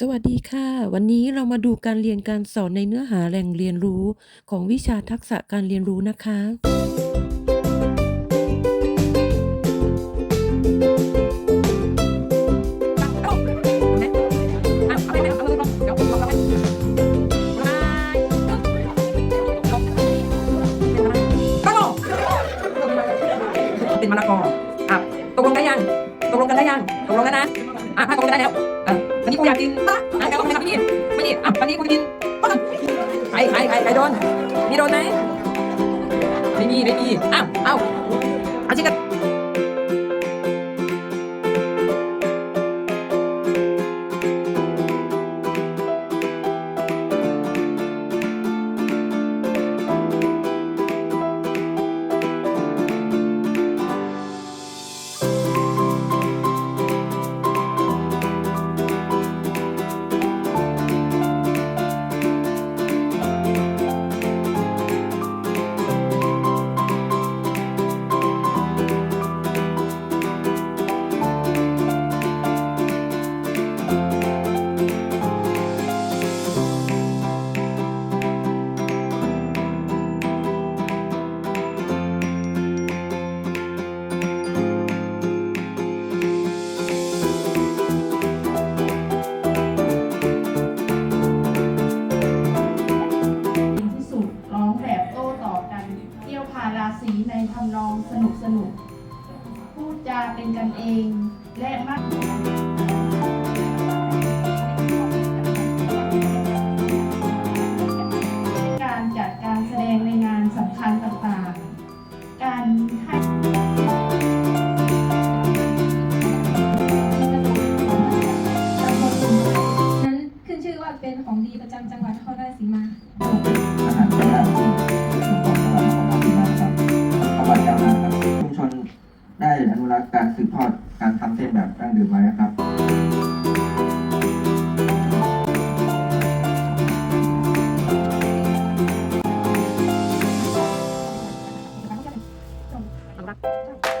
สวัสดีค่ะ วันนี้เรามาดูการเรียนการสอนในเนื้อหาแหล่งเรียนรู้ของวิชาทักษะการเรียนรู้นะคะ เป็นมะละกออะตกลงได้ยัง ตกลงกันได้ยัง ตกลงกันนะ อะถ้าตกลงกันได้แล้วเออวันนี้กูอยากกินปะอะแกก็ไม่ทำนี่ไม่นี่อะวันนี้กูจะกินปะใครใครใครใครโดนมีโดนไหมไม่มีไม่มีอ้าวอ้าว ทำนองสนุกสนุกพูดจาเป็นกันเอง และมักการจัดการแสดงในงานสำคัญต่างๆ การให้นั้นขึ้นชื่อว่าเป็นของดีประจำจังหวัดนครราชสีมา บทอดการทำเส้นแบบดั้งเดิมไว้นะครับเอ